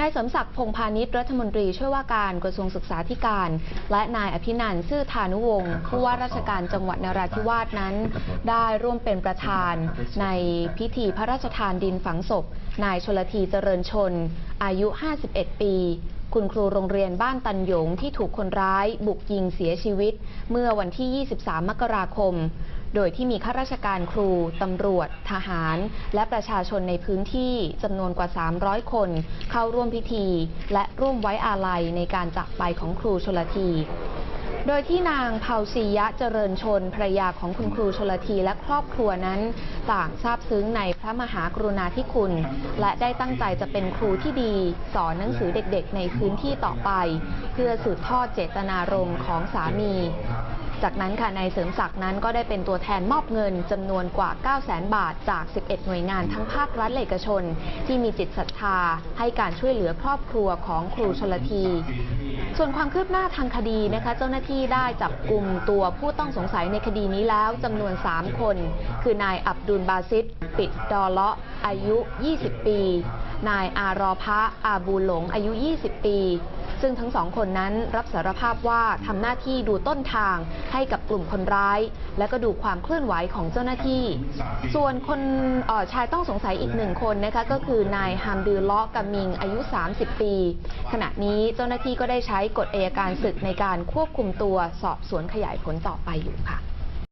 นายสมศักดิ์พงษ์พาณิชย์รัฐมนตรีช่วยว่าการกระทรวงศึกษาธิการ และนายอภินันท์ซื่อธานุวงศ์ผู้ว่าราชการจังหวัดนราธิวาสนั้น ได้ร่วมเป็นประธาน ในพิธีพระราชทานดินฝังศพ นายชลทีเจริญชน อายุ 51 ปีคุณครูโรงเรียนบ้านตันหยงที่ถูกคนร้าย บุกยิงเสียชีวิต เมื่อวันที่ 23 มกราคม โดยที่มีข้าราชการครู ตำรวจ ทหาร และประชาชนในพื้นที่จำนวนกว่า 300 คน เข้าร่วมพิธี และร่วมไว้อาลัยในการจากไปของครูชลทีโดยที่นางเผาศียะเจริญชนภรรยาของคุณครูชลทีและครอบครัวนั้น ต่างซาบซึ้งในพระมหากรุณาธิคุณ และได้ตั้งใจจะเป็นครูที่ดี สอนหนังสือเด็กๆ ในพื้นที่ต่อไป เพื่อสืบทอดเจตนารมณ์ของสามี จากนั้นค่ะนายเสริมศักดิ์นั้นก็ได้เป็นตัวแทนมอบเงินจำนวนกว่า 9 0 0 0 0 บาทจาก 11 หน่วยงานทั้งภาครัฐและเอกชน ที่มีจิตศรัทธาให้การช่วยเหลือครอบครัวของครูชลที ส่วนความคืบหน้าทางคดีนะคะเจ้าหน้าที่ได้จับกลุ่มตัวผู้ต้องสงสัยในคดีนี้แล้วจำนวน 3 คน คือนายอับดุลบาซิดปิดดอเลาะอายุ 20 ปี นายอารอพะอาบูหลงอายุ 20 ปี ซึ่งทั้งสองคนนั้นรับสารภาพว่าทำหน้าที่ดูต้นทางให้กับกลุ่มคนร้าย และก็ดูความเคลื่อนไหวของเจ้าหน้าที่ ส่วนคนชายต้องสงสัยอีกหนึ่งคนนะคะก็คือนายฮามดือเลาะกามิงอายุ 30 ปี ขณะนี้เจ้าหน้าที่ก็ได้ใช้กฎอัยการศึกในการควบคุมตัวสอบสวนขยายผลต่อไปอยู่ค่ะ